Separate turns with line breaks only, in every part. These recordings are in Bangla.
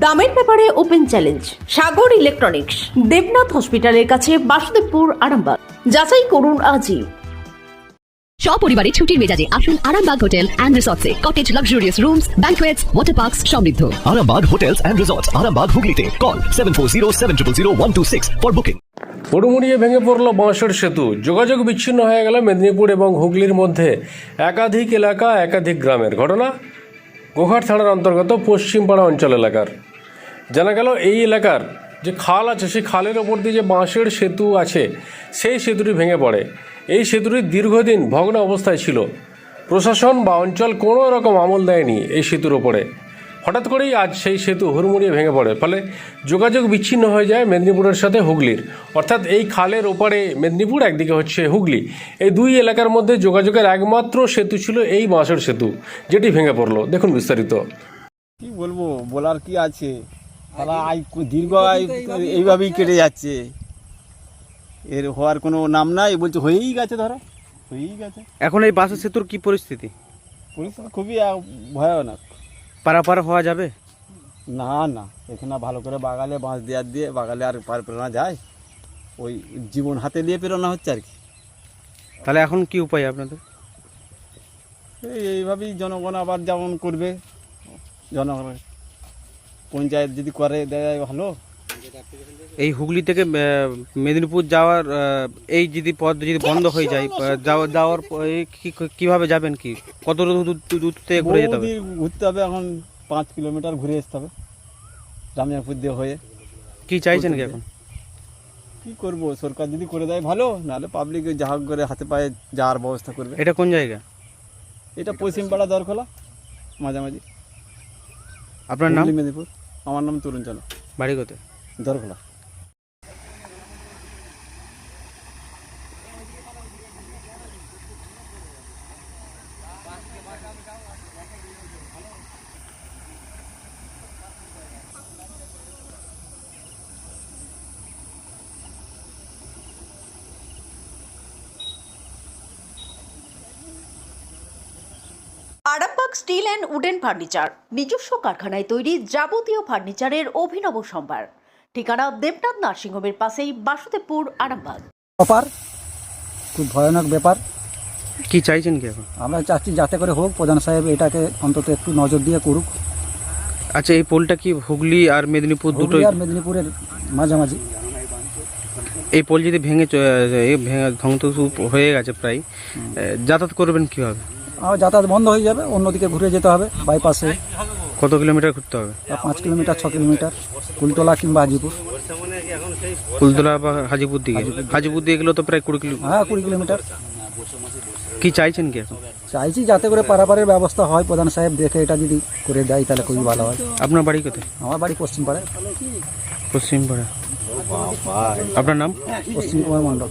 দামের ব্যাপারে open challenge Sagar electronics Debnath হসপিটালের কাছে বাসুদেবপুর আরামবাগ। যাচাই করুন আজই।
সপরিবারে ছুটির মেজাজে আসুন Arambagh hotel and রিসর্টসে। Cottage luxurious rooms banquets water parks সমৃদ্ধ।
Arambag Hotels and Resorts, Arambag Hooghly Call 740 for booking.
হুড়মুড়িয়ে ভেঙে পড়ল বাঁশের সেতু। যোগাযোগ বিচ্ছিন্ন হয়ে গেল মেদিনীপুর এবং হুগলির মধ্যে। একাধিক এলাকা একাধিক গ্রামের। ঘটনা? গোঘাট থানার অন্তর্গত পশ্চিমপাড়া অঞ্চল এলাকার। জানা গেল এই এলাকার যে খাল আছে, সেই খালের ওপর দিয়ে যে বাঁশের সেতু আছে, সেই সেতুটি ভেঙে পড়ে। এই সেতুটি দীর্ঘদিন ভগ্ন অবস্থায় ছিল। প্রশাসন বা অঞ্চল কোনো রকম আমল দেয়নি এই সেতুর ওপরে। হঠাৎ করেই আজ সেই সেতু হুড়মুড়িয়ে ভেঙে পড়ে। ফলে যোগাযোগ বিচ্ছিন্ন হয়ে যায় মেদিনীপুরের সাথে হুগলির। অর্থাৎ এই খালের ওপারে মেদিনীপুর, একদিকে হচ্ছে হুগলি। এই দুই এলাকার মধ্যে যোগাযোগের একমাত্র সেতু ছিল এই বাঁশের সেতু, যেটি ভেঙে পড়ল। দেখুন বিস্তারিত।
কি বলব? বলার কি আছে? তারা আয় দীর্ঘ আয় এইভাবেই কেটে যাচ্ছে। এর হওয়ার কোনো নাম নাই বলছে হয়েই গেছে ধরো হয়েই গেছে।
এখন এই বাসের সেতুর কি পরিস্থিতি?
পরিস্থিতি খুবই ভয়ানক।
পারাপার হওয়া যাবে?
না না এখানে ভালো করে বাগালে বাঁশ দেওয়ার দিয়ে বাগালে আর পার পেরোনা যায়। ওই জীবন হাতে নিয়ে পেরোনা হচ্ছে আর কি।
তাহলে এখন কি উপায় আপনাদের?
এই এইভাবেই জনগণ আবার যেমন করবে। জনগণ পঞ্চায়েত যদি করে দেয় ভালো।
এই হুগলি থেকে আহ, মেদিনীপুর যাওয়ার আহ, এই যদি পথ যদি বন্ধ হয়ে যায় আহ, যাওয়া যাওয়ার প- এই কি- কীভাবে যাবেন কি? কত দূর দূর- দূর থেকে ঘুরে যেতে হবে?
বহুদূর ঘুরতে হবে এখন পাঁচ কিলোমিটার ঘুরে আসতে হবে রামিয়াপুর দিয়ে হয়ে।
কি চাইছেন কি এখন?
কি করব সরকার যদি করে দেয় ভালো নাহলে পাবলিক যা হোক করে হাতে পায়ে যাওয়ার ব্যবস্থা করবে।
এটা কোন জায়গা?
এটা পশ্চিমপাড়া দরখোলা মাঝামাঝি।
আপনার নাম?
হুগলি মেদিনীপুর। আমার নাম তরুণ চালক।
বাড়ি কোথায়?
দরখোলা
Arambag steel and wooden furniture নিজস্ব কারখানায় তৈরি যাবতীয় ফার্নিচারের অভিনব সম্ভার। ঠিকানা দেবনাথ নার্সিংহোমের পাশেই বাসুদেবপুর আরামবাগ।
ব্যাপার? খুব ভয়ানক ব্যাপার?
কি চাইছেন কি এখন?
আমরা চাচ্ছি যাতে করে হোক প্রধান সাহেব এটাকে অন্তত একটু নজর দিয়ে করুক।
আচ্ছা এই পোলটা কি হুগলি আর মেদিনীপুর দুটো
হুগলি আর মেদিনীপুরের মাঝামাঝি।
এই পোল যদি ভেঙে চ- এই ভেঙে ধ্বংস হয়ে গেছে প্রায় যাতায়াত করবেন কীভাবে?
যাতায়াত বন্ধ হয়ে যাবে অন্যদিকে ঘুরে যেতে হবে বাইপাসে
কত কিলোমিটার ঘুরতে হবে?
পাঁচ কিলোমিটার ছ কিলোমিটার কুলতলা কিংবা হাজিপুর।
কুলতলা বা হাজিপুর দিকে? হাজিপুর দিয়ে গেলেও তো প্রায় কুড়ি কিলো
হ্যাঁ কুড়ি কিলোমিটার।
কি চাইছেন কি এখন?
চাইছি যাতে করে পারাপারের ব্যবস্থা হয় প্রধান সাহেব দেখে এটা যদি করে দেয় তাহলে খুবই ভালো হয়।
আপনার বাড়ি কোথায়?
আমার বাড়ি পশ্চিম পাড়ায়
পশ্চিমপাড়া। আপনার নাম?
পশ্চিম কুমার মণ্ডল।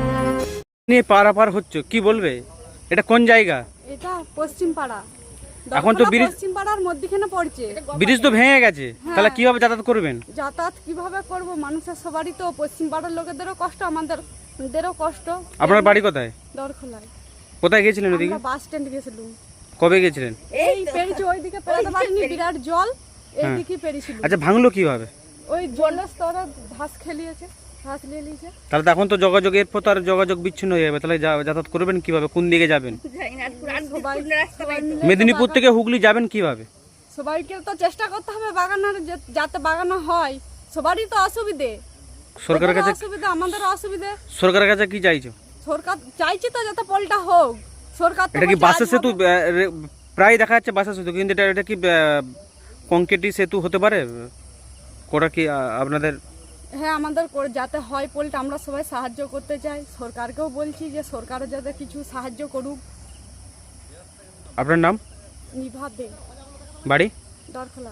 নিয়ে পারাপার হচ্ছে? কি বলবে? এটা কোন জায়গা?
এটা পশ্চিম পাড়া।
এখন তো ব্রিজ-
পশ্চিম পাড়ার মধ্যখানে পড়ছে।
ব্রিজ তো ভেঙে গেছে। তাহলে কীভাবে যাতায়াত করবেন?
যাতায়াত কীভাবে করব? মানুষের সবারই তো পশ্চিম পাড়ার লোকেদেরও কষ্ট আমাদেরও কষ্ট।
আপনার বাড়ি কোথায়?
দরখোলায়।
কোথায় গেছিলেন ওদিকে
বাস স্ট্যান্ড গেছিলাম
কবে গেছিলেন
এই পেরিছি ওইদিকে পেরাতে পারিনি বিরাট জল এইদিকে পেরিছিল
আচ্ছা ভাঙলো কীভাবে?
ওই জলের স্তরে ঘাস খেলিয়েছে।
তাহলে তো এখন তো যোগাযোগ এরপর তো আর যোগাযোগ বিচ্ছিন্ন হয়ে যাবে। তাহলে যা- যাতায়াত করবেন কীভাবে? কোন দিকে যাবেন? মেদিনীপুর থেকে হুগলি যাবেন কীভাবে?
সবাইকে তো চেষ্টা করতে হবে বাগানের যাতে বাগানো হয়। সবারই তো অসুবিধে।
সরকারের কাছে
অসুবিধা আমাদেরও অসুবিধে।
সরকারের কাছে কি চাইছো?
সরকার চাইছে তো যাতে পলটা হোক। সরকার
এটা কি বাসের সেতু প্রায় দেখা যাচ্ছে বাসের সেতু কিন্তু এটা এটা কি কংক্রিটি সেতু হতে পারে? করা কি আপনাদের
হ্যাঁ আমাদের যাতে হয় পোলটা আমরা সবাই সাহায্য করতে চাই। সরকারকেও বলছি যে সরকারও যাতে কিছু সাহায্য করুক।
আপনার নাম?
নিভা দে।
বাড়ি?
দরখলা।